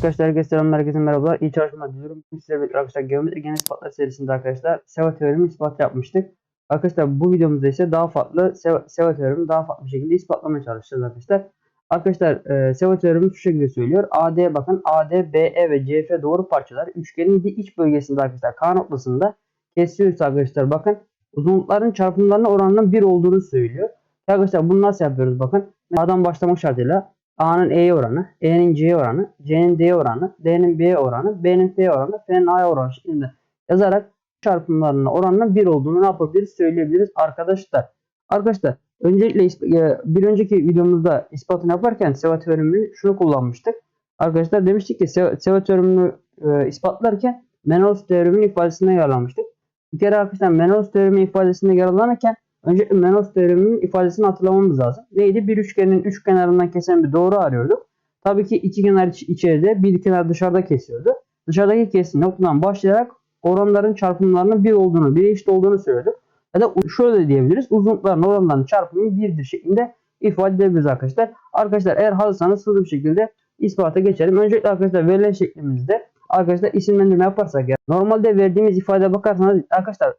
Arkadaşlar herkese selamlar, herkese merhabalar. İyi çalışmalar diliyorum. Sizlerle birlikte arkadaşlar geometri genel ispatlar serisinde arkadaşlar SEVA teoremi ispat yapmıştık. Arkadaşlar bu videomuzda ise daha farklı SEVA, SEVA teoremi daha farklı bir şekilde ispatlamaya çalışacağız arkadaşlar. Arkadaşlar e, SEVA teoremi şu şekilde söylüyor. AD bakın AD, BE ve CF doğru parçalar üçgenin bir iç bölgesinde arkadaşlar K noktasında kesiyoruz arkadaşlar. Bakın uzunlukların çarpımlarına oranının 1 olduğunu söylüyor. Arkadaşlar bunu nasıl yapıyoruz bakın. A'dan başlamak şartıyla A'nın E'ye oranı, E'nin C'ye oranı, C'nin D'ye oranı, D'nin B'ye oranı, B'nin F'ye oranı, F'nin A'ya oranı şeklinde yazarak çarpımlarının oranının 1 olduğunu ne yapabiliriz söyleyebiliriz arkadaşlar. Arkadaşlar öncelikle e, bir önceki videomuzda ispatını yaparken SEVA teoremini şunu kullanmıştık. Arkadaşlar demiştik ki SEVA, SEVA teoremini e, ispatlarken Menelaus teoreminin ifadesine yararlanmıştık. Bir kere arkadaşlar Menelaus teoremi ifadesinde yararlanırken Öncelikle Menelaus teoreminin ifadesini hatırlamamız lazım. Neydi? Bir üçgenin üç kenarından kesen bir doğru arıyorduk. Tabii ki iki kenar iç- içeride, bir kenar dışarıda kesiyordu. Dışarıdaki kesim noktadan başlayarak oranların çarpımlarının bir olduğunu, bir eşit olduğunu söylüyorduk. Ya da şöyle diyebiliriz. Uzunlukların oranlarının çarpımı birdir şeklinde ifade edebiliriz arkadaşlar. Arkadaşlar eğer hazırsanız hızlı bir şekilde ispata geçelim. Öncelikle arkadaşlar verilen şeklimizde arkadaşlar isimlendirme yaparsak ya normalde verdiğimiz ifadeye bakarsanız arkadaşlar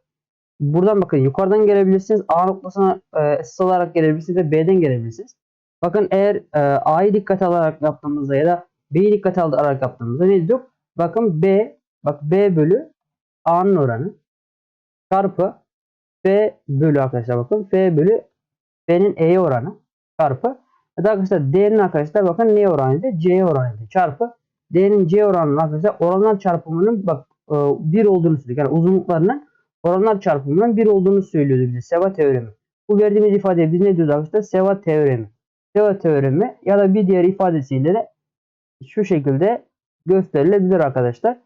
Buradan bakın yukarıdan gelebilirsiniz. A noktasına e, esas alarak gelebilirsiniz ve B'den gelebilirsiniz. Bakın eğer e, A'yı dikkate alarak yaptığımızda ya da B'yi dikkate alarak yaptığımızda ne diyorduk? Bakın B, bak B bölü A'nın oranı çarpı F bölü arkadaşlar bakın F bölü F'nin E'ye oranı çarpı ya da arkadaşlar D'nin arkadaşlar bakın neye oranıydı? C'ye oranıydı çarpı D'nin C oranının arkadaşlar oranlar çarpımının bak e, 1 olduğunu söyledik. Yani uzunluklarının oranlar çarpımının 1 olduğunu söylüyordu bize Seva teoremi. Bu verdiğimiz ifadeye biz ne diyoruz arkadaşlar? Seva teoremi. Seva teoremi ya da bir diğer ifadesiyle de şu şekilde gösterilebilir arkadaşlar.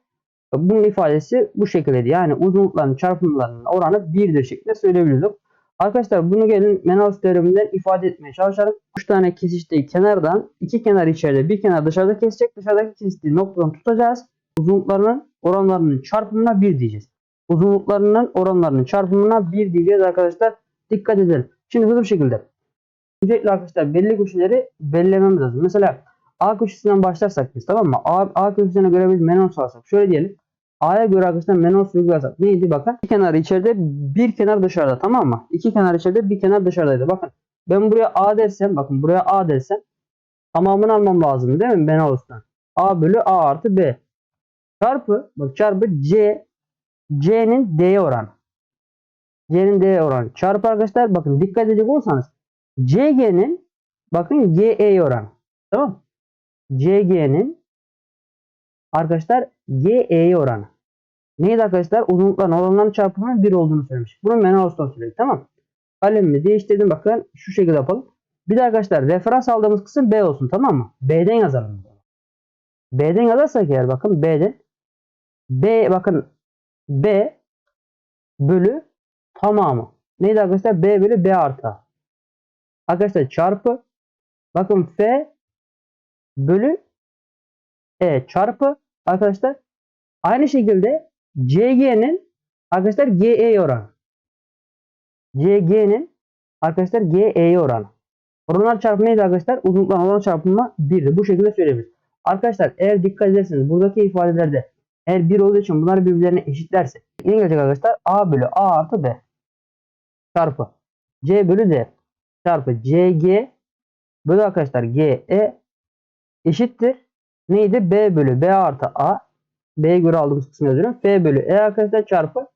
Bunun ifadesi bu şekilde. Yani uzunlukların çarpımlarının oranı 1'dir şeklinde söyleyebiliriz. Arkadaşlar bunu gelin Menelaus teoreminden ifade etmeye çalışalım. 3 tane kesiştiği kenardan iki kenar içeride bir kenar dışarıda kesecek. Dışarıdaki kesiştiği noktadan tutacağız. Uzunluklarının oranlarının çarpımına 1 diyeceğiz uzunluklarının oranlarının çarpımına 1 diyeceğiz arkadaşlar. Dikkat edelim. Şimdi hızlı bir şekilde. Öncelikle arkadaşlar belli köşeleri belirlememiz lazım. Mesela A köşesinden başlarsak biz tamam mı? A, A köşesine göre biz Menelaus alsak. Şöyle diyelim. A'ya göre arkadaşlar Menelaus uygulasak. Neydi bakın. Bir kenar içeride bir kenar dışarıda tamam mı? İki kenar içeride bir kenar dışarıdaydı. Bakın ben buraya A dersem bakın buraya A dersem tamamını almam lazım değil mi Menelaus'tan? A bölü A artı B. Çarpı bak çarpı C C'nin D'ye oranı. C'nin D'ye oranı. Çarpı arkadaşlar bakın dikkat edecek olursanız CG'nin bakın GE'ye oranı. Tamam CG'nin arkadaşlar GE'ye oranı. Neydi arkadaşlar? Uzunlukların oranlarının çarpımının 1 olduğunu söylemiş. Bunu Menelaus'tan söyledik. Tamam. Kalemimi değiştirdim. Bakın şu şekilde yapalım. Bir de arkadaşlar referans aldığımız kısım B olsun. Tamam mı? B'den yazalım. B'den yazarsak eğer bakın B'den B bakın B bölü tamamı. Neydi arkadaşlar? B bölü B artı A. Arkadaşlar çarpı bakın F bölü E çarpı arkadaşlar aynı şekilde CG'nin arkadaşlar GE oranı. CG'nin arkadaşlar GE oranı. Oranlar çarpımı neydi arkadaşlar? Uzunluklar oran çarpımı 1'di. Bu şekilde söyleyebiliriz. Arkadaşlar eğer dikkat ederseniz buradaki ifadelerde eğer 1 olduğu için bunlar birbirlerine eşitlerse yine gelecek arkadaşlar A bölü A artı B çarpı C bölü D çarpı CG bölü arkadaşlar GE eşittir. Neydi? B bölü B artı A B'ye göre aldığımız kısmı yazıyorum. F bölü E arkadaşlar çarpı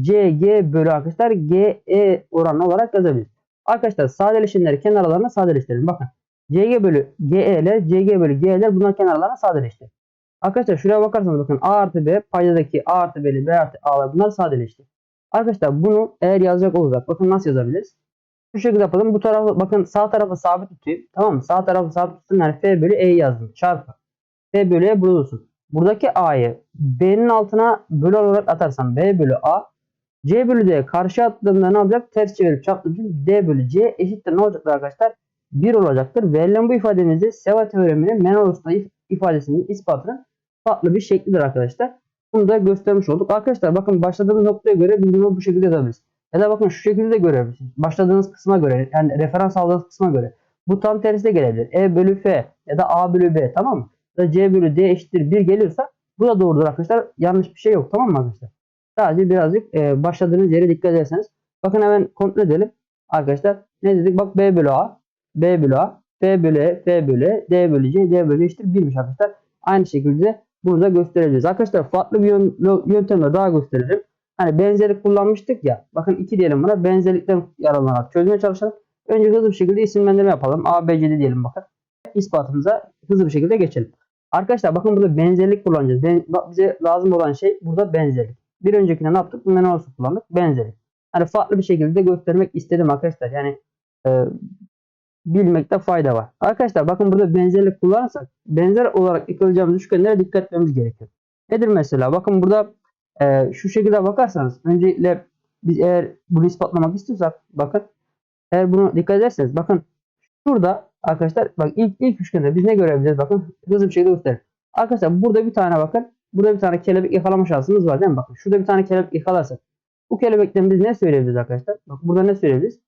CG bölü arkadaşlar GE oranı olarak yazabiliriz. Arkadaşlar sadeleşenleri kenarlarına sadeleştirelim. Bakın CG bölü GE'ler, CG bölü G'ler bunlar kenarlarına sadeleşti. Arkadaşlar şuraya bakarsanız bakın A artı B paydadaki A artı B'li B artı A'lar bunlar sadeleşti. Arkadaşlar bunu eğer yazacak olursak bakın nasıl yazabiliriz? Şu şekilde yapalım. Bu tarafı bakın sağ tarafı sabit tutayım. Tamam mı? Sağ tarafı sabit tuttum. Yani F bölü E'yi yazdım. Çarpı. F bölü E burada olsun. Buradaki A'yı B'nin altına bölü olarak atarsam B bölü A. C bölü D karşı attığımda ne yapacak? Ters çevirip çarptığım D bölü C eşittir ne olacaktır arkadaşlar? 1 olacaktır. Verilen bu ifademizde Seva teoreminin Menelaus'ta ifadesinin ispatının farklı bir şeklidir arkadaşlar. Bunu da göstermiş olduk. Arkadaşlar bakın başladığımız noktaya göre bunu bu şekilde yazabiliriz. Ya da bakın şu şekilde de görebilirsiniz. Başladığınız kısma göre yani referans aldığınız kısma göre. Bu tam tersi de gelebilir. E bölü F ya da A bölü B tamam mı? da C bölü D eşittir 1 geliyorsa bu da doğrudur arkadaşlar. Yanlış bir şey yok tamam mı arkadaşlar? Sadece birazcık e, başladığınız yere dikkat ederseniz. Bakın hemen kontrol edelim. Arkadaşlar ne dedik? Bak B bölü A, B bölü A, F bölü E, F bölü E, D bölü C, D bölü E eşittir 1'miş arkadaşlar. Aynı şekilde bunu da göstereceğiz. Arkadaşlar farklı bir yön- yöntemle daha göstereceğim. Hani benzerlik kullanmıştık ya. Bakın iki diyelim buna. Benzerlikten yararlanarak çözmeye çalışalım. Önce hızlı bir şekilde isimlendirme yapalım. A, B, C diyelim bakın. İspatımıza hızlı bir şekilde geçelim. Arkadaşlar bakın burada benzerlik kullanacağız. Ben, bize lazım olan şey burada benzerlik. Bir öncekinde ne yaptık? Nasıl kullandık? Benzerlik. Hani farklı bir şekilde göstermek istedim arkadaşlar. Yani e, bilmekte fayda var. Arkadaşlar bakın burada benzerlik kullanırsak benzer olarak yıkılacağımız üçgenlere dikkat etmemiz gerekiyor. Nedir mesela? Bakın burada e, şu şekilde bakarsanız öncelikle biz eğer bunu ispatlamak istiyorsak bakın eğer bunu dikkat ederseniz bakın şurada arkadaşlar bak ilk ilk üçgende biz ne görebiliriz bakın hızlı bir şekilde gösterelim. Arkadaşlar burada bir tane bakın burada bir tane kelebek yakalama şansımız var değil mi? Bakın şurada bir tane kelebek yakalarsak bu kelebekten biz ne söyleyebiliriz arkadaşlar? Bak burada ne söyleyebiliriz?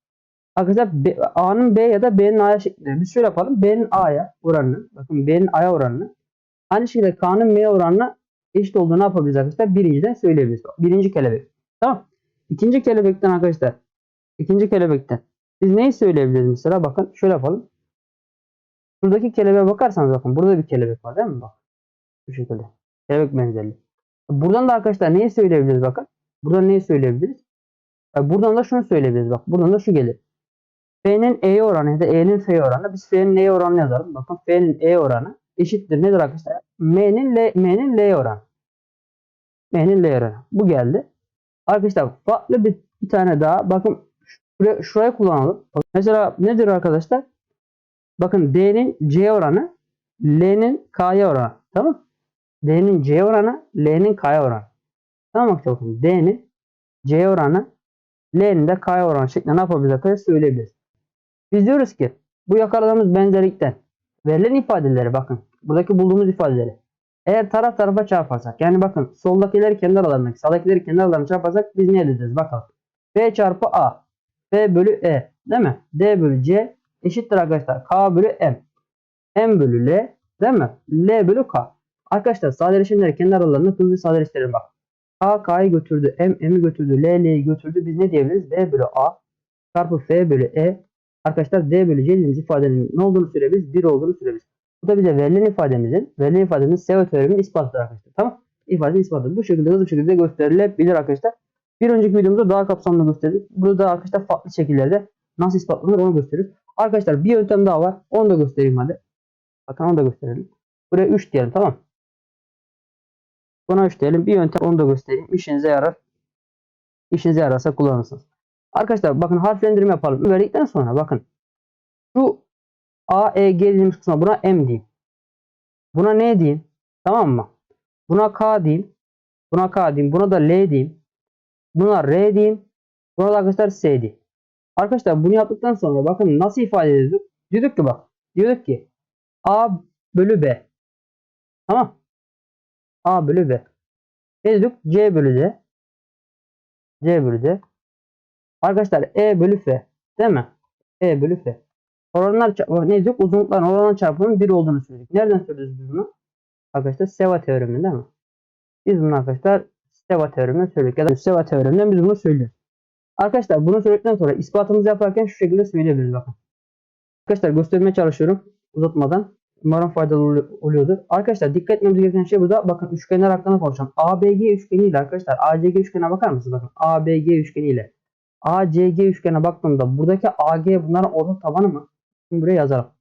Arkadaşlar A'nın B ya da B'nin A'ya şeklinde. Biz şöyle yapalım. B'nin A'ya oranını. Bakın B'nin A'ya oranını. Aynı şekilde K'nın M'ye oranına eşit olduğunu ne yapabiliriz arkadaşlar? Birinciden söyleyebiliriz. Birinci kelebek. Tamam. İkinci kelebekten arkadaşlar. ikinci kelebekten. Biz neyi söyleyebiliriz mesela? Bakın şöyle yapalım. Şuradaki kelebeğe bakarsanız bakın. Burada bir kelebek var değil mi? Bak. Bu şekilde. Kelebek benzerliği. Buradan da arkadaşlar neyi söyleyebiliriz bakın. Buradan neyi söyleyebiliriz? E, Buradan da şunu söyleyebiliriz. Bak buradan da şu gelir. F'nin E'ye oranı ya da E'nin F'ye oranı. Biz F'nin E'ye oranını yazalım. Bakın F'nin E oranı eşittir. Nedir arkadaşlar? M'nin L, M'nin L'ye oranı. M'nin L'ye oranı. Bu geldi. Arkadaşlar farklı bir, bir tane daha. Bakın şuraya, şuraya kullanalım. Mesela nedir arkadaşlar? Bakın D'nin C oranı L'nin K'ya oranı. Tamam D'nin C oranı L'nin K'ya oranı. Tamam arkadaşlar bakın D'nin C oranı L'nin de K'ya oranı şeklinde ne yapabiliriz arkadaşlar söyleyebiliriz. Biz diyoruz ki bu yakaladığımız benzerlikten verilen ifadeleri bakın buradaki bulduğumuz ifadeleri eğer taraf tarafa çarparsak yani bakın soldakileri kendi aralarındaki sağdakileri kendi aralarına çarparsak biz ne elde edeceğiz bakalım. B çarpı A B bölü E değil mi? D bölü C eşittir arkadaşlar K bölü M. M bölü L değil mi? L bölü K. Arkadaşlar sadeleşenleri kendi aralarında hızlı sadeleştirelim bak. K K'yı götürdü. M M'i götürdü. L L'yi götürdü. Biz ne diyebiliriz? B bölü A çarpı F bölü E. Arkadaşlar D bölü C dediğimiz ifadenin ne olduğunu söyleyebiliriz? 1 olduğunu söyleyebiliriz. Bu da bize verilen ifademizin, verilen ifademizin SEO teoreminin ispatıdır arkadaşlar. Tamam. İfadenin ispatıdır. Bu şekilde hızlı bir şekilde gösterilebilir arkadaşlar. Bir önceki videomuzda daha kapsamlı gösterdik. Burada arkadaşlar farklı şekillerde nasıl ispatlanır onu gösteriyoruz. Arkadaşlar bir yöntem daha var. Onu da göstereyim hadi. Bakın onu da gösterelim. Buraya 3 diyelim tamam. Buna 3 diyelim. Bir yöntem onu da göstereyim. İşinize yarar. İşinize yararsa kullanırsınız. Arkadaşlar bakın harflendirme yapalım. Verdikten sonra bakın. Şu A, E, G dediğimiz kısma buna M diyeyim. Buna ne diyeyim? Tamam mı? Buna K diyeyim. Buna K diyeyim. Buna da L diyeyim. Buna R diyeyim. Buna da arkadaşlar S diyeyim. Arkadaşlar bunu yaptıktan sonra bakın nasıl ifade ediyorduk? Diyorduk ki bak. Diyorduk ki A bölü B. Tamam. A bölü B. Ne dedik? C bölü D. C bölü D. Arkadaşlar E bölü F. Değil mi? E bölü F. Oranlar ne dedik? Uzunlukların oranlar çarpımının 1 olduğunu söyledik. Nereden söylüyoruz biz bunu? Arkadaşlar Seva teoremi değil mi? Biz bunu arkadaşlar Seva teoreminden söyledik. Ya da Seva teoreminden biz bunu söylüyoruz. Arkadaşlar bunu söyledikten sonra ispatımızı yaparken şu şekilde söyleyebiliriz bakın. Arkadaşlar göstermeye çalışıyorum uzatmadan. Umarım faydalı ol- oluyordur. Arkadaşlar dikkat etmemiz gereken şey burada. Bakın üçgenler hakkında konuşalım. ABG üçgeniyle arkadaşlar ACG üçgenine bakar mısınız? Bakın ABG üçgeniyle ACG üçgenine baktığımda buradaki AG bunların ortak tabanı mı? Şimdi buraya yazalım.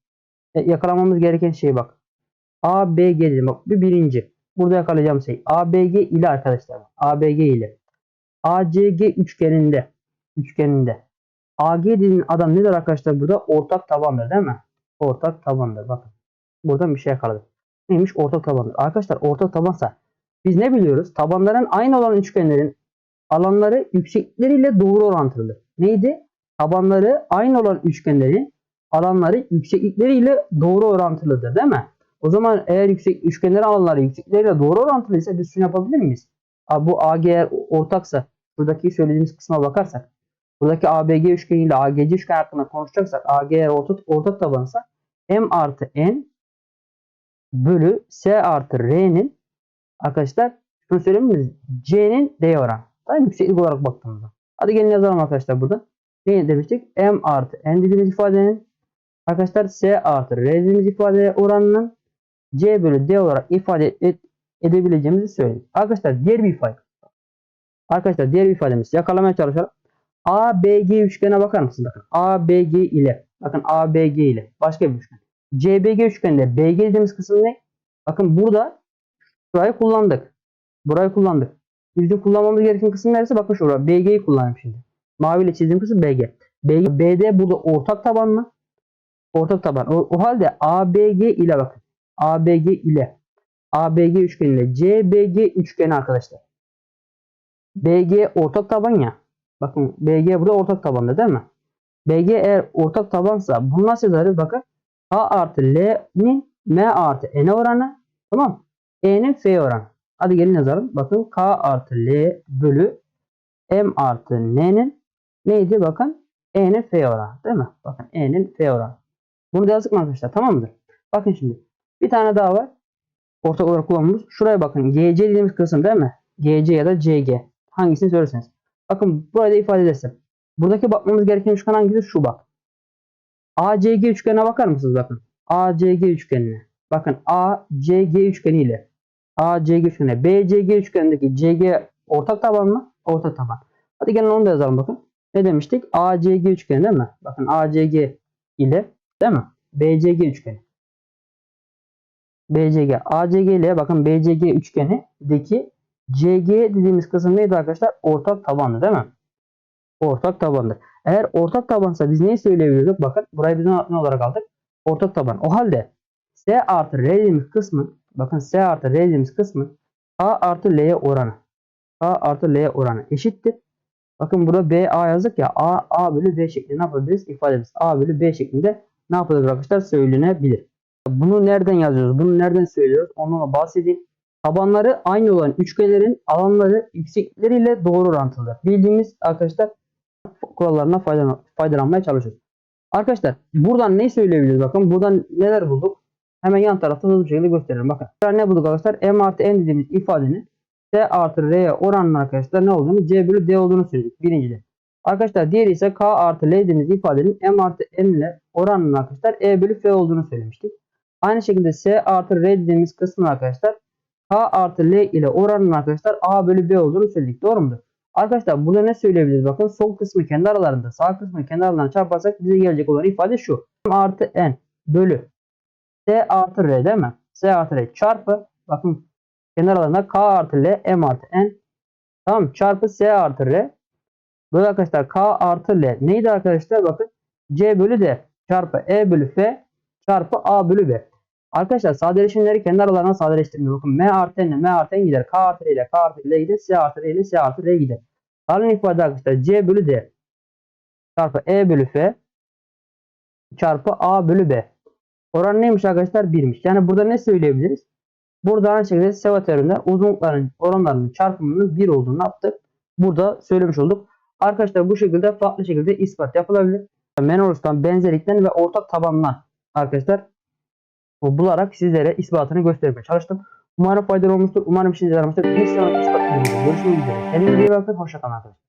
E, yakalamamız gereken şey bak. ABG dedim. Bak bir birinci. Burada yakalayacağım şey. ABG ile arkadaşlar. ABG ile. ACG üçgeninde. Üçgeninde. AG dediğin adam nedir arkadaşlar burada? Ortak tabandır değil mi? Ortak tabandır. Bakın. Buradan bir şey yakaladık. Neymiş? Ortak tabandır. Arkadaşlar ortak tabansa biz ne biliyoruz? Tabanların aynı olan üçgenlerin alanları yükseklikleriyle doğru orantılıdır. Neydi? Tabanları aynı olan üçgenlerin alanları yükseklikleriyle doğru orantılıdır değil mi? O zaman eğer yüksek üçgenlerin alanları yükseklikleriyle doğru orantılıysa biz şunu yapabilir miyiz? Bu AG ortaksa buradaki söylediğimiz kısma bakarsak buradaki ABG üçgeni ile AGC üçgen hakkında konuşacaksak AG ortak, ortak tabansa M artı N bölü S artı R'nin arkadaşlar şunu söyleyeyim mi? C'nin D oranı. Mı? Yükseklik olarak baktığımızda. Hadi gelin yazalım arkadaşlar burada. Ne demiştik? M artı N dediğimiz ifadenin arkadaşlar S artı R dediğimiz ifade oranının C bölü D olarak ifade et, edebileceğimizi söyledik. Arkadaşlar diğer bir ifade. Arkadaşlar diğer bir ifademiz yakalamaya çalışalım. ABG üçgene bakar mısınız? Bakın ABG ile bakın ABG ile başka bir üçgen. CBG üçgeninde BG dediğimiz kısım ne? Bakın burada şurayı kullandık. Burayı kullandık. Bizim kullanmamız gereken kısım neresi? Bakın şurada BG'yi kullanayım şimdi. Mavi ile çizdiğim kısım BG. BG BD burada ortak taban mı? Ortak taban. O, o halde ABG ile bakın. ABG ile ABG üçgeni ile CBG üçgeni arkadaşlar. BG ortak taban ya. Bakın BG burada ortak tabanda değil mi? BG eğer ortak tabansa bunu nasıl yazarız? Bakın A artı L'nin M artı N oranı tamam E'nin F oranı. Hadi gelin yazalım. Bakın K artı L bölü M artı N'nin neydi? Bakın E'nin F oranı değil mi? Bakın E'nin F oranı. Bunu da yazdık mı arkadaşlar? Tamam mıdır? Bakın şimdi. Bir tane daha var. Ortak olarak kullanmamız. Şuraya bakın. GC dediğimiz kısım değil mi? GC ya da CG. Hangisini söylerseniz. Bakın burada ifade edersem. Buradaki bakmamız gereken üçgen hangisi? Şu bak. ACG üçgenine bakar mısınız? Bakın. ACG üçgenine. Bakın ACG üçgeni ile ACG üçgeni. BCG üçgenindeki CG ortak taban mı? Ortak taban. Hadi gelin onu da yazalım bakın. Ne demiştik? ACG üçgeni değil mi? Bakın ACG ile değil mi? BCG üçgeni. BCG. ACG ile bakın BCG üçgenindeki CG dediğimiz kısım neydi arkadaşlar? Ortak tabandı değil mi? Ortak tabandır. Eğer ortak tabansa biz neyi söyleyebiliyorduk? Bakın burayı biz ne olarak aldık? Ortak taban. O halde S artı R dediğimiz kısmı bakın S artı R dediğimiz kısmı A artı L'ye oranı. A artı L'ye oranı eşittir. Bakın burada B A yazdık ya A, A bölü B şeklinde ne yapabiliriz? İfade ederiz. A bölü B şeklinde ne yapılır arkadaşlar? Söylenebilir. Bunu nereden yazıyoruz? Bunu nereden söylüyoruz? Ondan da bahsedeyim. Tabanları aynı olan üçgenlerin alanları yükseklikleriyle doğru orantılıdır. Bildiğimiz arkadaşlar kurallarına faydalan faydalanmaya çalışıyoruz. Arkadaşlar buradan ne söyleyebiliriz? Bakın buradan neler bulduk? Hemen yan tarafta hızlı bir şekilde gösterelim. Bakın ne bulduk arkadaşlar? M artı N dediğimiz ifadenin S artı R'ye oranının arkadaşlar ne olduğunu C bölü D olduğunu söyledik. Birincide. Arkadaşlar diğeri ise K artı L dediğimiz ifadenin M artı N ile oranının arkadaşlar E bölü F olduğunu söylemiştik. Aynı şekilde S artı R dediğimiz kısmın arkadaşlar K artı L ile oranının arkadaşlar A bölü B olduğunu söyledik. Doğru mudur? Arkadaşlar burada ne söyleyebiliriz? Bakın sol kısmı kendi aralarında sağ kısmı kendi aralarına çarparsak bize gelecek olan ifade şu. M artı N bölü S artı R değil mi? S artı R çarpı bakın kenar K artı L M artı N tamam çarpı S artı R böyle arkadaşlar K artı L neydi arkadaşlar? Bakın C bölü D çarpı E bölü F çarpı A bölü B. Arkadaşlar sadeleşimleri kendi aralarına sadeleştirmiyor. Bakın M artı N M artı N gider. K artı R ile K artı L gider. S artı R ile S artı R gider. Kalan ifade arkadaşlar C bölü D çarpı E bölü F çarpı A bölü B. Oran neymiş arkadaşlar? 1'miş. Yani burada ne söyleyebiliriz? Burada aynı şekilde seva teoreminde uzunlukların oranlarının çarpımının 1 olduğunu yaptık. Burada söylemiş olduk. Arkadaşlar bu şekilde farklı şekilde ispat yapılabilir. Menolus'tan benzerlikten ve ortak tabandan arkadaşlar bularak sizlere ispatını göstermeye çalıştım. Umarım faydalı olmuştur. Umarım işinize yaramıştır. Bir sonraki ispat videomuzda görüşmek üzere. Kendinize iyi bakın. Hoşçakalın arkadaşlar.